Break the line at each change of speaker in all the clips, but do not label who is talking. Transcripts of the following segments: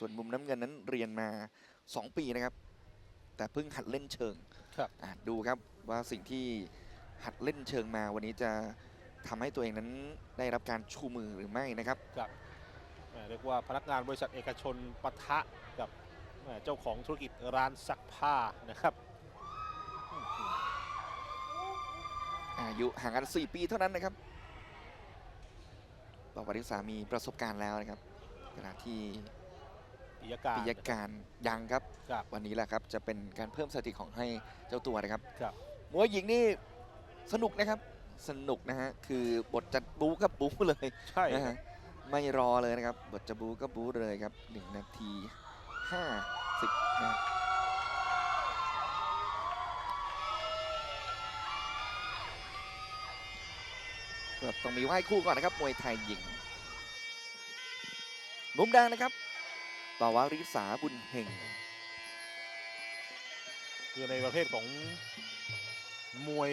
ส่วนมุมน้ำเงินนั้นเรียนมา 2 ปีนะครับ แต่เพิ่งหัดเล่นเชิง
ครับ
อะดูครับว่าสิ่งที่หัดเล่นเชิงมาวันนี้จะทำให้ตัวเองนั้นได้รับการชูมือหรือไม่นะครับ
แหม่เรียกว่าพนักงานบริษัทเอกชนปะทะกับแหม่เจ้าของธุรกิจร้านซักผ้านะครับ
อายุห่างกัน 4 ปีเท่านั้นนะครับประวัติศาสตร์มีประสบการณ์แล้วนะครับขณะที่
ปิยการ
ปิยการยังครับ
ครับ
วันนี้แหละครับจะเป็นการเพิ่มสถิติของให้เจ้าตัวนะครับ
ครับ
มวยหญิงนี่สนุกนะครับสนุกนะฮะคือบทจัดบูก็บูเลย
ใช่
นะฮะไม่รอเลยนะครับ บทจะบูก็บูเลยครับ1นาที 50นะครับก็ต้องมีไหว้คู่ก่อนนะครับ มวยไทยหญิง มุมแดงนะครับ ปาวาริสาบุญเฮง
คือในประเภทของมวย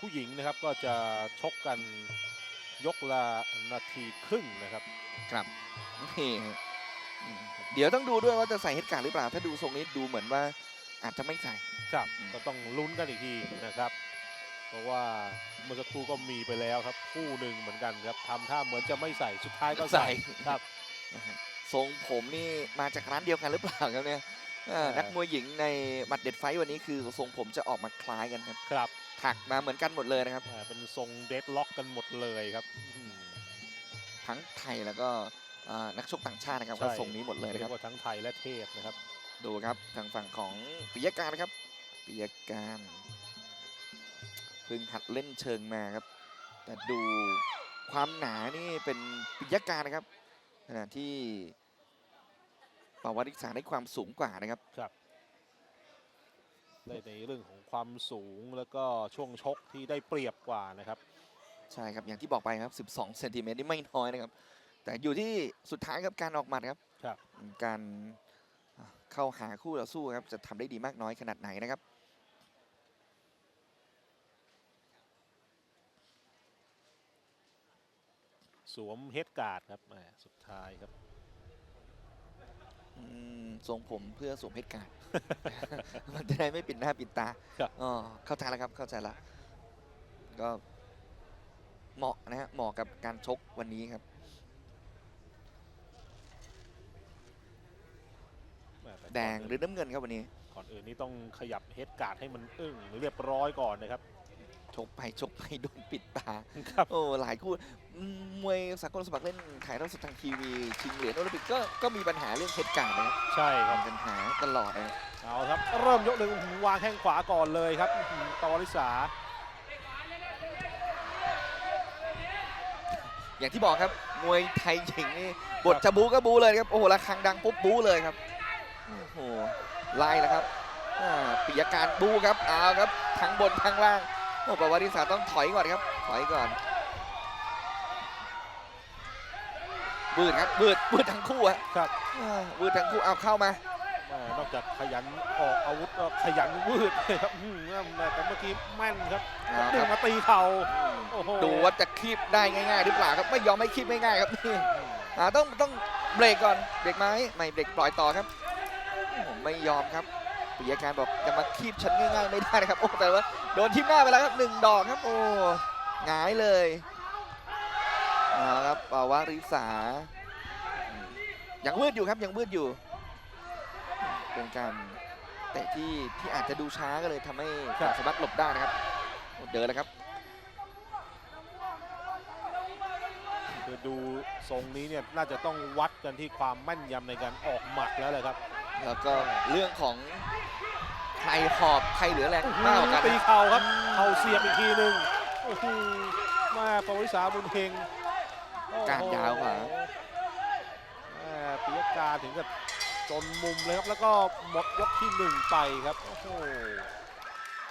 ผู้หญิงนะครับก็จะชกกันยกละนาทีครึ่งนะครับ
ครับนี่ฮะอืมเดี๋ยวต้องดูด้วยว่าจะใส่เฮดการ์ดหรือเปล่า ถ้าดูทรงนี้ดูเหมือนว่าอาจจะไม่ใส่
ครับ
อืม
ก็ต้องลุ้นกันอีกทีนะครับ เพราะว่าเมื่อสักครู่ก็มีไปแล้วครับ คู่หนึ่งเหมือนกันครับทำท่าเหมือนจะไม่ใส่ สุดท้ายก็ใส่ครับ
นะฮะ ทรงผมนี่มาจากร้านเดียวกันหรือเปล่าครับเนี่ยอ่า
เออ
นักมวยหญิงในหมัดเด็ดไฟท์วันนี้คือทรงผมจะออกมาคล้ายกันครับ
ครับ
ถักมาเหมือนกันหมดเลยนะครับ
อ่าเป็นทรงเดดล็อกกันหมดเลยครับอืม
ทั้งไทยแล้วก็อ่านักชกต่างชาตินะครับ
ใช่
ก็ทรงนี้หมดเลย
เรี
นะค
ย
รับ
กว่าทั้งไทยและเทศนะครับ
ดูครับทางฝั่งของปิยการนะครับปิยการเพิ่งหัดเล่นเชิงมาครับ แต่ดูความหนานี่เป็นปิยการนะครับขณะที่ ปาวาริสาได้ความสูงกว่านะครับ
ครับได้ในเรื่องของความสูงแล้วก็ช่วงชกที่ได้เปรียบกว่านะครับ
ใช่ครับอย่างที่บอกไปครับ 12เซนติเมตรนี่ไม่น้อยนะครับ แต่อยู่ที่สุดท้ายครับการออกหมัดครับ
ครับ
การอ่าเข้าหาคู่ต่อสู้ครับจะทำได้ดีมากน้อยขนาดไหนนะครับ
สวมเฮดการ์ดครับแหมสุดท้ายครับ
อืม ทรงผมเพื่อสวมเพชรการดมันจะได้ไม่ปิดหน้าปิดตา
ครับ
อ๋อเข้าใจแล้วครับเข้าใจแล้วก็เหมาะนะฮะเหมาะกับการชกวันนี้ครับ
แหม่ต่
แดงหรือน้ำเงินครับวันนี้
ก่อนอื่นนี่ต้องขยับเฮดการ์ดให้มันอึ้งเรียบร้อยก่อนนะครับ
ชกไปชกไปโดนปิดตา
ครับ
โอ้หลายคู่อืมมวยสากลสมัครเล่นถ่ายทอดสดทางทีวี ชิงเหรียญโอลิมปิกก็ก็มีปัญหาเรื่องเพชรการดนะครับ
ใช่ครับ
มีปัญหาตลอดนะครับ
เอาครับ เริ่มยกหนึ่งอื้อหือวางแข้งขวาก่อนเลยครับอื้อหือตอริสา
อย่างที่บอกครับมวยไทยหญิงนี่บทจะบูก็บูเลยครับโอ้โหระฆังดังปุ๊บบูเลยครับโอ้โหไล่แล้วครับอ่าปิยการบูครับเอาครับทั้งบนทั้งล่างโอ้ประวัติศาสตร์ต้องถอยก่อนครับ ถอยก่อนบืดครับบืดบืดทั้งคู่ฮะ
ครับ
อ่าบืดทั้งคู่เอาเข้ามา
แหม่นอกจากขยันออกอาวุธก็ขยันวืดเลยครับอื้อหือแต่เมื่อกี้แม่นครับ
เอา
ดึ
ค
ง
รับ
มาตีเข่า
อืม
โอ้โห
ดูว่าจะคีบได้ง่ายๆหรือเปล่าครับไม่ยอมให้คีบง่ายๆครับนี่อ่าต้องต้องเบรกก่อนเบรกไหมไม่เบรกปล่อยต่อครับผมไม่ยอมครับปิยการบอกจะมาคีบฉันง่ายๆไม่ได้นะครับโอ้แต่ว่า โดนทิ่มหน้าไปแล้วครับหนึ่งดอกครับโอ้หงายเลยเอาละครับปาวาริสาอืมยังวืดอยู่ครับยังวืดอยู่ เป็นการเตะที่ที่อาจจะดูช้าก็เลยทำให้
ครับ
สามารถหลบได้นะครับโอ้เดินแล้วครับ
คือดูทรงนี้เนี่ยน่าจะต้องวัดกันที่ความแม่นยำในการออกหมัดแล้วแหละครับ
แล้วก็เรื่องของ ใครหอบใครเหลือแรงมากกว่ากัน
ตี
นะ
เข่าครับเข่าเสียบอีกทีหนึ่งโอ้โหมาปวิสาบุญเฮงโอ้โห
การยาวกว่า
แม่ปิยการถึงกับจนมุมเลยครับ แล้วก็หมดยกที่หนึ่งไปครับโอ้โห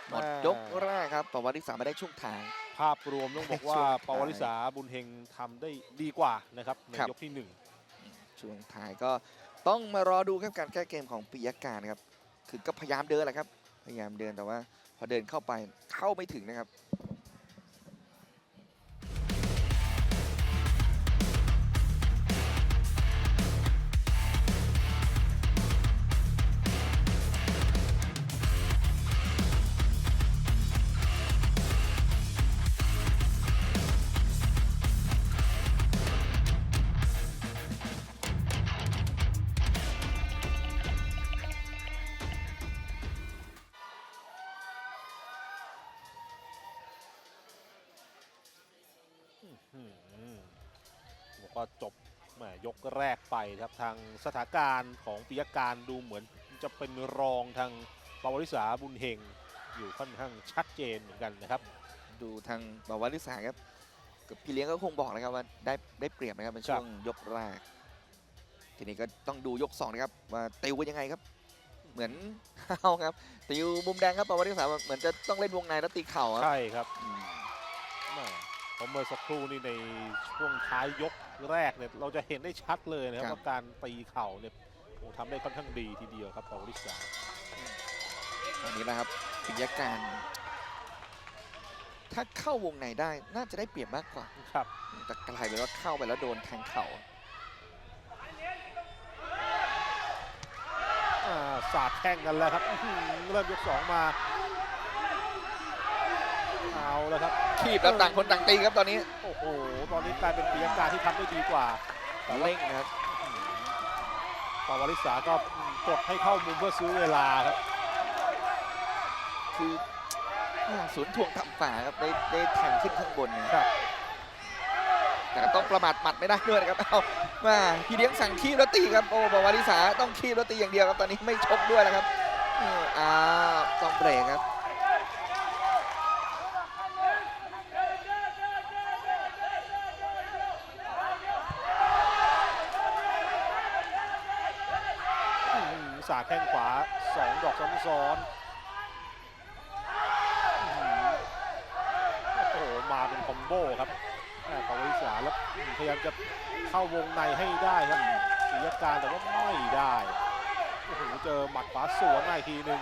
หมดยกแรกครับประวัติศาสตร์มาได้ช่วงท้าย
ภาพรวมต้องบอกว่า
ช่วงท้าย
ปวริสาบุญเฮงทำได้ดีกว่านะครับใน
ครับ
ยกที่หนึ่ง
ช่วงท้ายก็ต้องมารอดูครับการแก้เกมของปิยการครับ คือก็พยายามเดินแหละครับ พยายามเดินแต่ว่า พอเดินเข้าไปเข้าไม่ถึงนะครับ
ก็จบแหมยกแรกไปครับทางสถานการณ์ของปิยการดูเหมือนจะเป็นรองทางปวริษาบุญเฮงอยู่ค่อนข้างชัดเจนเหมือนกันนะครับ
ดูทางบาวาริสาครับกับพี่เลี้ยงก็คงบอกนะครับว่าได้ได้เปรียบนะครับในช่วงยกแรก ทีนี้ก็ต้องดูยกสองนะครับว่าติวเป็นยังไงครับ เหมือนเอาครับติวมุมแดงครับบาวาริสาเหมือนจะต้องเล่นวงในแล้วตีเข่าครับ
ใช่ครับ
อืม
แหม่ผมเมื่อสักครู่นี่ในช่วงท้ายยกแรกเนี่ยเราจะเห็นได้ชัดเลยนะครับว่าการตีเข่าเนี่ยโอ้ทำได้ค่อนข้างดีทีเดียวครับปวริษา
ตอนนี้นะครับปิยการ ถ้าเข้าวงในได้น่าจะได้เปรียบมากกว่า
ครับ
แต่กลายเป็นว่าเข้าไปแล้วโดนแทงเข่า
อ่าสาดแข่งกันแล้วครับอื้อหือเริ่มยกสองมา เอาแล้วครับ
ขีบแล้วต่างคนต่างตีครับตอนนี้
โอ้โหตอนนี้กลายเป็นปียการที่ทำได้ดีกว่า
เร่งนะครับ
ปาวาริสาก็กดให้เข้ามุมเพื่อซื้อเวลาครับ
คืออ่าศูนย์ถ่วงทำฝ่าครับได้ได้แทงขึ้นข้างบนเนี่ย
ครับ
แต่ก็ต้องประมาทหมัดไม่ได้ด้วยนะครับเอามาพี่เลี้ยงสั่งคีบแล้วตีครับโอ้บอกวาริสาต้องคีบแล้วตีอย่างเดียวครับตอนนี้ไม่ชกด้วยแล้วครับเอออ่าต้องเบรกครับ
สองดอกซ้อนโอ้โหมาเป็นคอมโบครับปวิสาแล้วพยายามจะเข้าวงในให้ได้ครับศรียการแต่ว่าไม่ได้โอ้โหเจอหมัดขวาสวนมาอีกทีหนึ่ง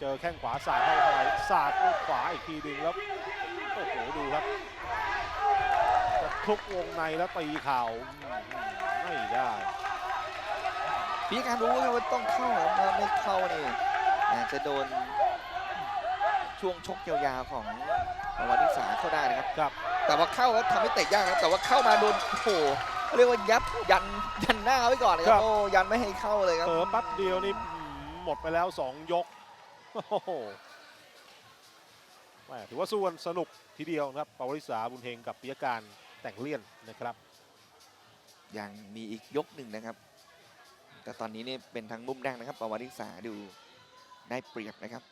เจอแข้งขวาสาดให้าไปสาดขวาอีกทีหนึ่งแล้วโอ้โหดูครับจะคลุกวงในแล้วตีเข่าไม่ได้
พี่การรู้ครับว่าต้องเข้าครับถ้าไม่เข้านี่อาจจะโดนช่วงชกยาวๆของวาริสาเข้าได้นะครับ
ครับ
แต่ว่าเข้าแล้วทำให้เตะยากนะครับแต่ว่าเข้ามาโดนโอ้โหเรียกว่ายับยันยันหน้าไว้ก่อนเลยค
ครั
รับบ โอ้ยันไม่ให้เข้าเลยครับ
เผลอแปั๊บเดียวนี่อืมหมดไปแล้ว 2 ยกโอ้โหแหม่ถือว่าสู้กันสนุกทีเดียวนะครับปาวริสาบุญเฮงกับปิยการแต่งเลี่ยนนะครับ
ยังมีอีกยกหนึ่งนะครับ แต่ตอนนี้เนี่ยเป็นทางมุมแดงนะครับปวาริสาดูได้เปรียบนะครับ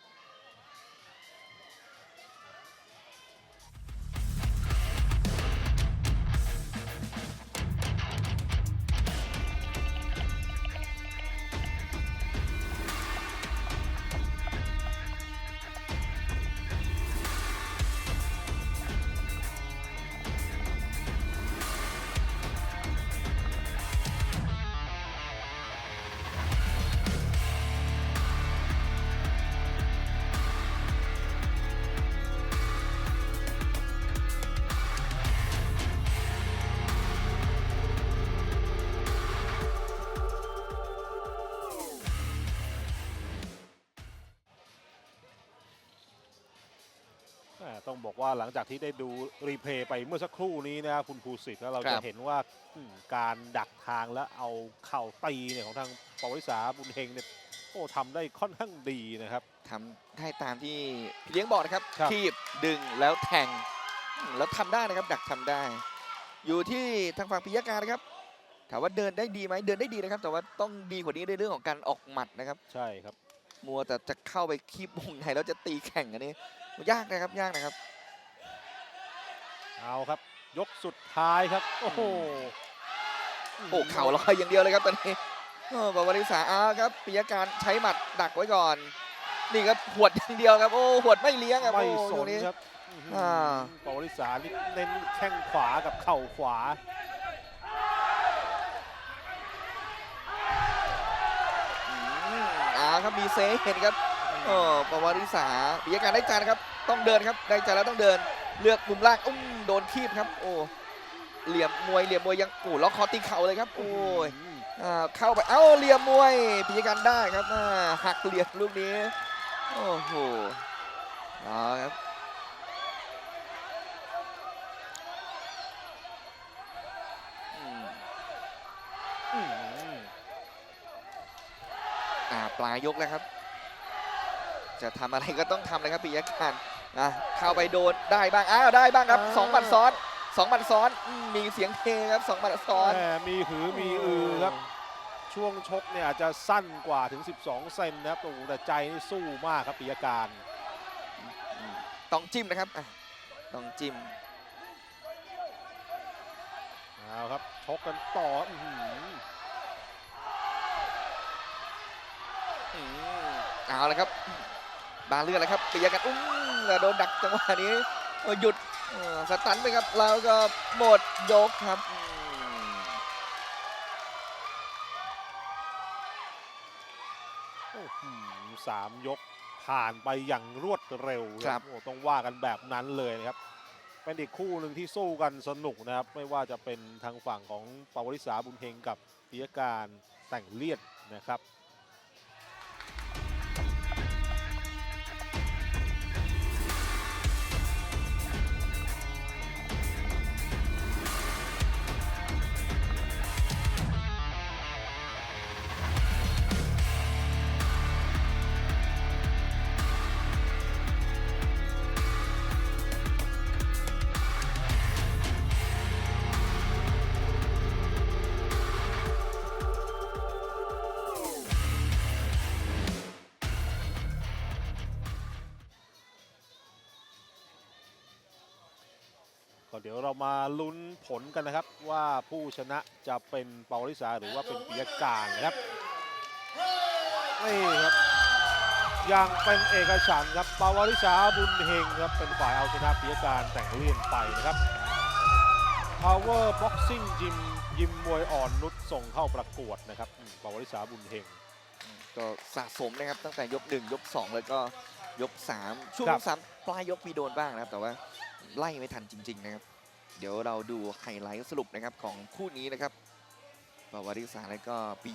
ต้องบอกว่าหลังจากที่ได้ดูรีเพลย์ไปเมื่อสักครู่นี้นะครับคุณภูสิทธิ์แล้วเรา
ครั
จะ
บ
เห็นว่าอืมการดักทางและเอาเข่าตีเนี่ยของทางปาวริสาบุญเฮงเนี่ยโอ้ทำได้ค่อนข้างดีนะครับ
ทำได้ตามที่พี่เลี้ยงบอกนะครับ
ครับ
คีบดึงแล้วแทงอืมแล้วทำได้นะครับ ดักทำได้ อยู่ที่ทางฝั่งปิยการนะครับถามว่าเดินได้ดีไหมเดินได้ดีนะครับ แต่ว่าต้องดีกว่านี้ในเรื่องของการออกหมัดนะครับ
ใช่ครับ
มัวแต่จะเข้าไปคีบวงในแล้วจะตีแข่งอันนี้ ยากนะครับยากนะครับ
เอาครับ ยกสุดท้ายครับ โอ้โห
โอ้เข่าลอยอย่างเดียวเลยครับตอนนี้โอ้บวาริสาอ้าวครับปิยการใช้หมัดดักไว้ก่อน นี่ครับหวดอย่างเดียวครับ โอ้หวดไม่เลี้ยงครับ
ไม่
โอ้
ส
ตร
น
งนี้
ครับอื้อหือ
อ่า
ปวริสานี่เน้นแข้งขวากับเข่าขวา
อืมอ้าวครับมีเซเห็นครับ โอ้ปวาริสาปิยการได้ใจนะครับ ต้องเดินครับ ได้ใจแล้วต้องเดิน เลือกมุมล่างอุ้มโดนคีบครับ โอ้ เหลี่ยมมวย เหลี่ยมมวยยังกูล็อกคอตีเข่าเลยครับ โอ้ยอ่าเข้าไป เอ้า เหลี่ยมมวยพิจการได้ครับอ่าหักเหลี่ยมลูกนี้ โอ้โหเอาครับอืม
อื้อหือ
อ่าปลายยกแล้วครับ จะทำอะไรก็ต้องทำเลยครับปิยการอะเข้าไปโดนได้บ้างอ้าวได้บ้างครับสองหมัดซ้อนสองหมัดซ้อนอืมมีเสียงเฮครับสองหมัดซ้อน
แหมมีหือมีอือครับช่วงชกเนี่ยอาจจะสั้นกว่าถึง 12 เซนนะครับโอ้โหแต่ใจนี่สู้มากครับปิยการ
อืมต้องจิ้มนะครับอะต้องจิ้ม
เอาครับชกกันต่ออื้อหือ
อืมเอาละครับ บาเลือดแล้วครับปียกันอุ้มแล้วโดนดักจังหวะนี้เออหยุดเออสตันไปครับแล้วก็หมดยกครับอืม
โอ้โหสามยกผ่านไปอย่างรวดเร็วครับโอ้ต้องว่ากันแบบนั้นเลยนะครับเป็นอีกคู่หนึ่งที่สู้กันสนุกนะครับ ไม่ว่าจะเป็นทางฝั่งของปาวริสาบุญเฮงกับปิยการแต่งเลียดนะครับ ดี๋ยวเรามาลุ้นผลกันนะครับ ว่าผู้ชนะจะเป็นปาวริสาหรือว่าเป็นปิยการนะครับนี่ครับยังเป็นเอกฉันท์ครับปาวริสาบุญเฮงครับเป็นฝ่ายเอาชนะปิยการแต่งเลี่ยนไปนะครับ Power Boxing Gym ยิมมวยอ่อนนุชส่งเข้าประกวดนะครับอืมปาวริสาบุญเฮง
ก็สะสมนะครับตั้งแต่ยกหนึ่งยกสองแล้วก็ยกสามช่วง
ครั
ย
บ
กสามปลายยกมีโดนบ้างนะครับ แต่ว่าไล่ไม่ทันจริง ๆ นะครับ เดี๋ยวเราดูไฮไลท์สรุปนะครับของคู่นี้นะครับปวาริสาและก็ปี